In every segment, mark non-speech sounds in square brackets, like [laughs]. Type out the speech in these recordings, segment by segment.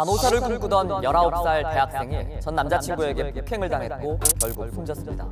간호사를 꿈꾸던 19살 대학생이 전 남자친구에게 폭행을 당했고 결국 숨졌습니다.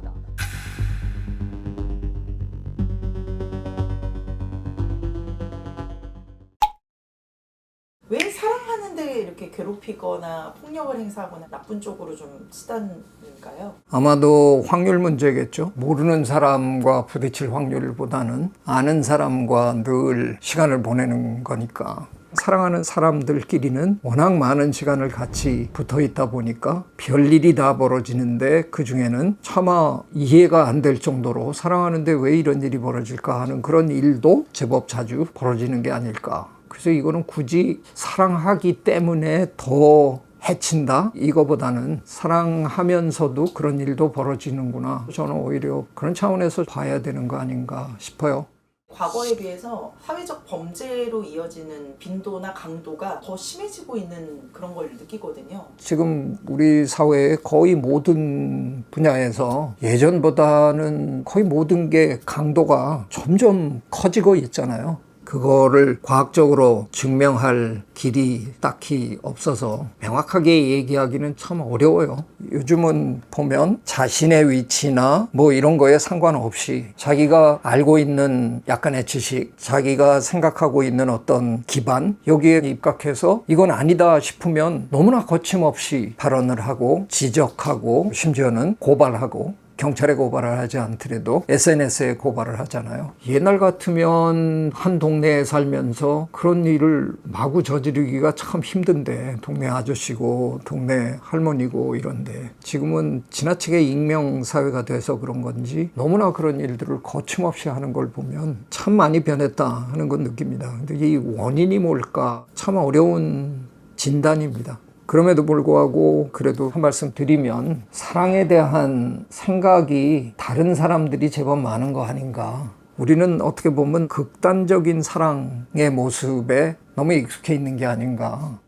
왜 사랑하는데 이렇게 괴롭히거나 폭력을 행사하거나 나쁜 쪽으로 좀 치닫는가요? 아마도 확률 문제겠죠. 모르는 사람과 부딪힐 확률보다는 아는 사람과 늘 시간을 보내는 거니까. 사랑하는 사람들끼리는 워낙 많은 시간을 같이 붙어 있다 보니까 별일이 다 벌어지는데 그 중에는 차마 이해가 안 될 정도로 사랑하는데 왜 이런 일이 벌어질까 하는 그런 일도 제법 자주 벌어지는 게 아닐까. 그래서 이거는 굳이 사랑하기 때문에 더 해친다? 이거보다는 사랑하면서도 그런 일도 벌어지는구나. 저는 오히려 그런 차원에서 봐야 되는 거 아닌가 싶어요. 과거에 비해서 사회적 범죄로 이어지는 빈도나 강도가 더 심해지고 있는 그런 걸 느끼거든요. 지금 우리 사회의 거의 모든 분야에서 예전보다는 거의 모든 게 강도가 점점 커지고 있잖아요. 그거를 과학적으로 증명할 길이 딱히 없어서 명확하게 얘기하기는 참 어려워요. 요즘은 보면 자신의 위치나 뭐 이런 거에 상관없이 자기가 알고 있는 약간의 지식, 자기가 생각하고 있는 어떤 기반, 여기에 입각해서 이건 아니다 싶으면 너무나 거침없이 발언을 하고 지적하고 심지어는 고발하고 경찰에 고발을 하지 않더라도 SNS에 고발을 하잖아요. 옛날 같으면 한 동네에 살면서 그런 일을 마구 저지르기가 참 힘든데 동네 아저씨고 동네 할머니고 이런데 지금은 지나치게 익명 사회가 돼서 그런 건지 너무나 그런 일들을 거침없이 하는 걸 보면 참 많이 변했다 하는 건 느낍니다. 근데 이 원인이 뭘까 참 어려운 진단입니다. 그럼에도 불구하고 그래도 한 말씀 드리면 사랑에 대한 생각이 다른 사람들이 제법 많은 거 아닌가. 우리는 어떻게 보면 극단적인 사랑의 모습에 너무 익숙해 있는 게 아닌가.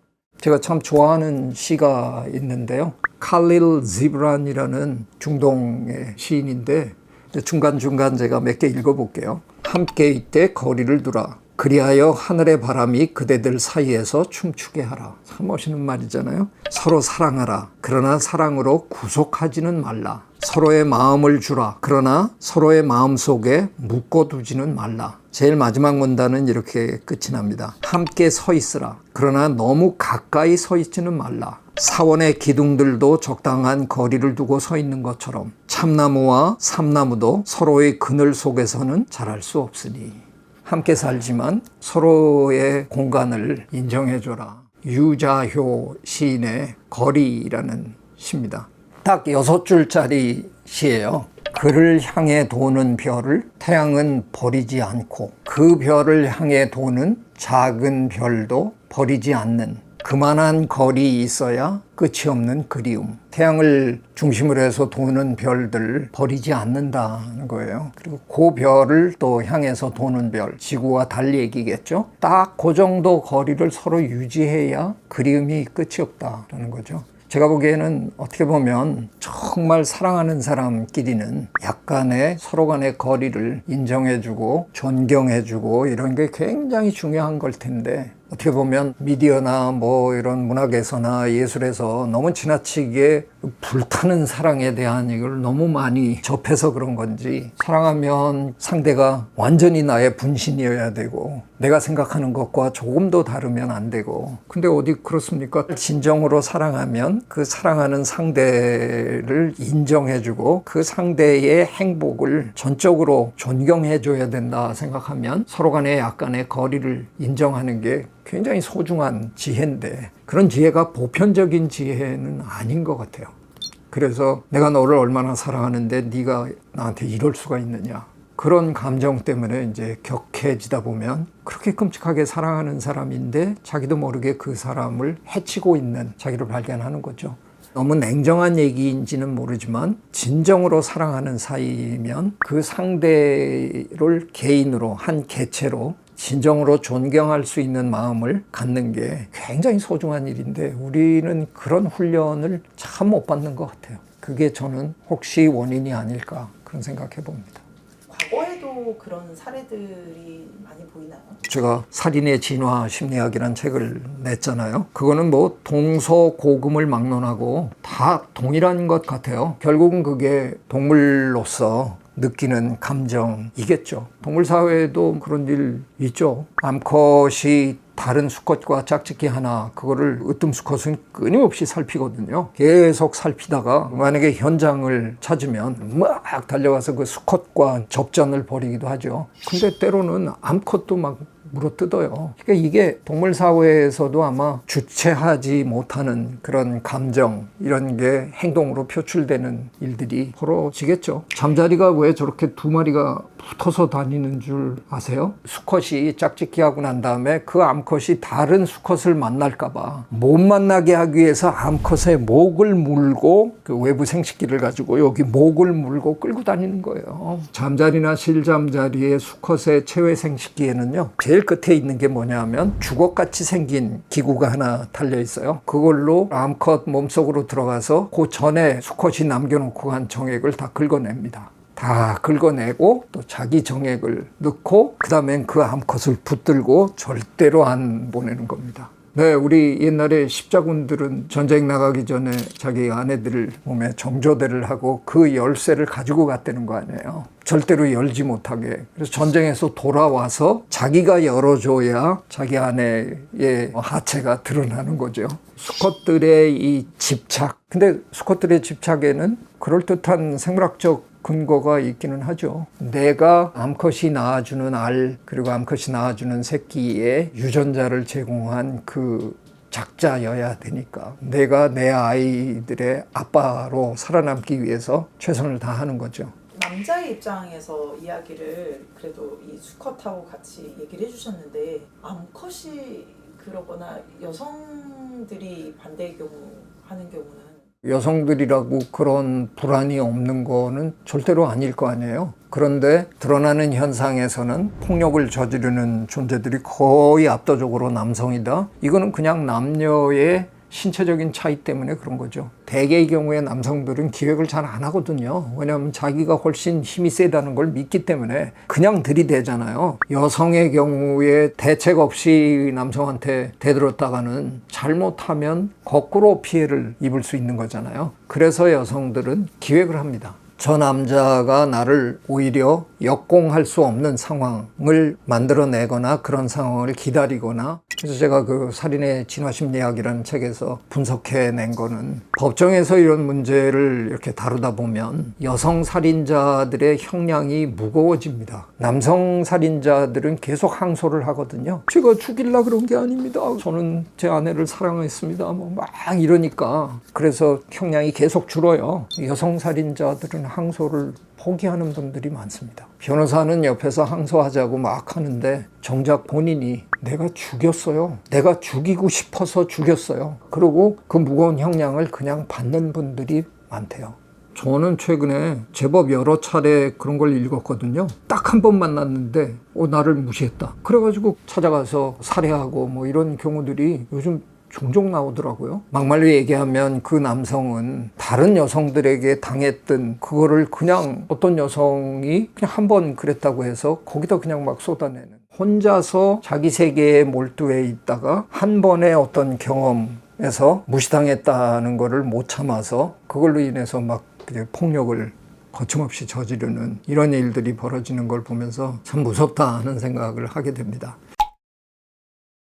제가 참 좋아하는 시가 있는데요. 칼릴 지브란이라는 중동의 시인인데 중간중간 제가 몇 개 읽어볼게요. 함께 있되 거리를 두라. 그리하여 하늘의 바람이 그대들 사이에서 춤추게 하라. 참 멋있는 말이잖아요. 서로 사랑하라. 그러나 사랑으로 구속하지는 말라. 서로의 마음을 주라. 그러나 서로의 마음 속에 묶어두지는 말라. 제일 마지막 문단은 이렇게 끝이 납니다. 함께 서 있으라. 그러나 너무 가까이 서 있지는 말라. 사원의 기둥들도 적당한 거리를 두고 서 있는 것처럼 참나무와 삼나무도 서로의 그늘 속에서는 자랄 수 없으니. 함께 살지만 서로의 공간을 인정해줘라. 유자효 시인의 거리라는 시입니다. 딱 여섯 줄짜리 시예요. 그를 향해 도는 별을 태양은 버리지 않고 그 별을 향해 도는 작은 별도 버리지 않는 그만한 거리 있어야 끝이 없는 그리움. 태양을 중심으로 해서 도는 별들 버리지 않는다는 거예요. 그리고 그 별을 또 향해서 도는 별, 지구와 달 얘기겠죠. 딱 그 정도 거리를 서로 유지해야 그리움이 끝이 없다라는 거죠. 제가 보기에는 어떻게 보면 정말 사랑하는 사람끼리는 약간의 서로 간의 거리를 인정해주고 존경해주고 이런 게 굉장히 중요한 걸 텐데 어떻게 보면 미디어나 뭐 이런 문학에서나 예술에서 너무 지나치게 불타는 사랑에 대한 이걸 너무 많이 접해서 그런 건지 사랑하면 상대가 완전히 나의 분신이어야 되고 내가 생각하는 것과 조금도 다르면 안 되고 근데 어디 그렇습니까? 진정으로 사랑하면 그 사랑하는 상대를 인정해주고 그 상대의 행복을 전적으로 존경해줘야 된다 생각하면 서로 간에 약간의 거리를 인정하는 게 굉장히 소중한 지혜인데 그런 지혜가 보편적인 지혜는 아닌 것 같아요. 그래서 내가 너를 얼마나 사랑하는데 네가 나한테 이럴 수가 있느냐. 그런 감정 때문에 이제 격해지다 보면 그렇게 끔찍하게 사랑하는 사람인데 자기도 모르게 그 사람을 해치고 있는 자기를 발견하는 거죠. 너무 냉정한 얘기인지는 모르지만 진정으로 사랑하는 사이면 그 상대를 개인으로 한 개체로 진정으로 존경할 수 있는 마음을 갖는 게 굉장히 소중한 일인데 우리는 그런 훈련을 참 못 받는 것 같아요. 그게 저는 혹시 원인이 아닐까 그런 생각해 봅니다. 과거에도 그런 사례들이 많이 보이나요? 제가 살인의 진화 심리학이라는 책을 냈잖아요. 그거는 뭐 동서고금을 막론하고 다 동일한 것 같아요. 결국은 그게 동물로서 느끼는 감정이겠죠. 동물 사회에도 그런 일 있죠. 암컷이 다른 수컷과 짝짓기 하나 그거를 으뜸 수컷은 끊임없이 살피거든요. 계속 살피다가 만약에 현장을 찾으면 막 달려가서 그 수컷과 접전을 벌이기도 하죠. 근데 때로는 암컷도 막 물어뜯어요. 그러니까 이게 동물 사회에서도 아마 주체하지 못하는 그런 감정 이런 게 행동으로 표출되는 일들이 벌어지겠죠. 잠자리가 왜 저렇게 두 마리가 붙어서 다니는 줄 아세요? 수컷이 짝짓기 하고 난 다음에 그 암컷이 다른 수컷을 만날까봐 못 만나게 하기 위해서 암컷의 목을 물고 그 외부 생식기를 가지고 여기 목을 물고 끌고 다니는 거예요. 잠자리나 실잠자리의 수컷의 체외 생식기에는요 제일 끝에 있는 게 뭐냐면 주걱같이 생긴 기구가 하나 달려 있어요. 그걸로 암컷 몸속으로 들어가서 그 전에 수컷이 남겨놓고 간 정액을 다 긁어냅니다. 다 긁어내고 또 자기 정액을 넣고 그 다음엔 그 암컷을 붙들고 절대로 안 보내는 겁니다. 네, 우리 옛날에 십자군들은 전쟁 나가기 전에 자기 아내들을 몸에 정조대를 하고 그 열쇠를 가지고 갔다는 거 아니에요. 절대로 열지 못하게. 그래서 전쟁에서 돌아와서 자기가 열어줘야 자기 아내의 하체가 드러나는 거죠. 수컷들의 이 집착. 근데 수컷들의 집착에는 그럴듯한 생물학적 근거가 있기는 하죠. 내가 암컷이 낳아주는 알 그리고 암컷이 낳아주는 새끼의 유전자를 제공한 그 작자여야 되니까 내가 내 아이들의 아빠로 살아남기 위해서 최선을 다하는 거죠. 남자의 입장에서 이야기를 그래도 이 수컷하고 같이 얘기를 해주셨는데 암컷이 그러거나 여성들이 반대의 경우 하는 경우는 여성들이라고 그런 불안이 없는 거는 절대로 아닐 거 아니에요. 그런데 드러나는 현상에서는 폭력을 저지르는 존재들이 거의 압도적으로 남성이다. 이거는 그냥 남녀의 신체적인 차이 때문에 그런 거죠. 대개의 경우에 남성들은 기획을 잘 안 하거든요. 왜냐하면 자기가 훨씬 힘이 세다는 걸 믿기 때문에 그냥 들이대잖아요. 여성의 경우에 대책 없이 남성한테 대들었다가는 잘못하면 거꾸로 피해를 입을 수 있는 거잖아요. 그래서 여성들은 기획을 합니다. 저 남자가 나를 오히려 역공할 수 없는 상황을 만들어내거나 그런 상황을 기다리거나 그래서 제가 그 살인의 진화심리학이라는 책에서 분석해낸 거는 법정에서 이런 문제를 이렇게 다루다 보면 여성 살인자들의 형량이 무거워집니다. 남성 살인자들은 계속 항소를 하거든요. 제가 죽일라 그런 게 아닙니다. 저는 제 아내를 사랑했습니다. 뭐 막 이러니까 그래서 형량이 계속 줄어요. 여성 살인자들은 항소를 포기하는 분들이 많습니다. 변호사는 옆에서 항소하자고 막 하는데 정작 본인이 내가 죽였어요. 내가 죽이고 싶어서 죽였어요. 그리고 그 무거운 형량을 그냥 받는 분들이 많대요. 저는 최근에 제법 여러 차례 그런 걸 읽었거든요. 딱 한 번 만났는데, 어, 나를 무시했다. 그래가지고 찾아가서 살해하고 뭐 이런 경우들이 요즘 종종 나오더라고요. 막말로 얘기하면 그 남성은 다른 여성들에게 당했던 그거를 그냥 어떤 여성이 그냥 한 번 그랬다고 해서 거기다 그냥 막 쏟아내는. 혼자서 자기 세계에 몰두해 있다가 한 번의 어떤 경험에서 무시당했다는 거를 못 참아서 그걸로 인해서 막 그냥 폭력을 거침없이 저지르는 이런 일들이 벌어지는 걸 보면서 참 무섭다 하는 생각을 하게 됩니다.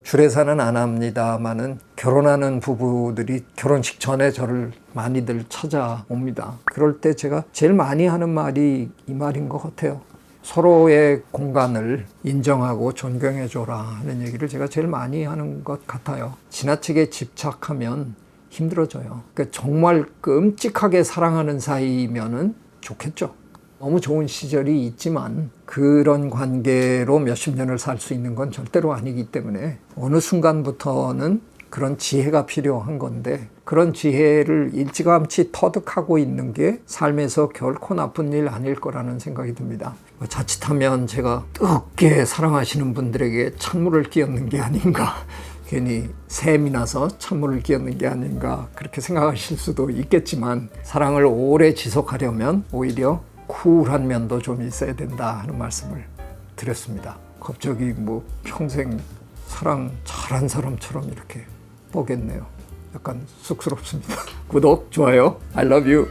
주례사는 안 합니다만은 결혼하는 부부들이 결혼식 전에 저를 많이들 찾아옵니다. 그럴 때 제가 제일 많이 하는 말이 이 말인 것 같아요. 서로의 공간을 인정하고 존경해줘라 하는 얘기를 제가 제일 많이 하는 것 같아요. 지나치게 집착하면 힘들어져요. 그러니까 정말 끔찍하게 사랑하는 사이면은 좋겠죠. 너무 좋은 시절이 있지만 그런 관계로 몇십 년을 살 수 있는 건 절대로 아니기 때문에 어느 순간부터는 그런 지혜가 필요한 건데 그런 지혜를 일찌감치 터득하고 있는 게 삶에서 결코 나쁜 일 아닐 거라는 생각이 듭니다. 뭐 자칫하면 제가 뜨겁게 사랑하시는 분들에게 찬물을 끼얹는 게 아닌가. 괜히 샘이 나서 찬물을 끼얹는 게 아닌가 그렇게 생각하실 수도 있겠지만 사랑을 오래 지속하려면 오히려 쿨한 면도 좀 있어야 된다 하는 말씀을 드렸습니다. 갑자기 뭐 평생 사랑 잘한 사람처럼 이렇게 뻐겠네요. 약간 쑥스럽습니다. [laughs] 구독, 좋아요. I love you.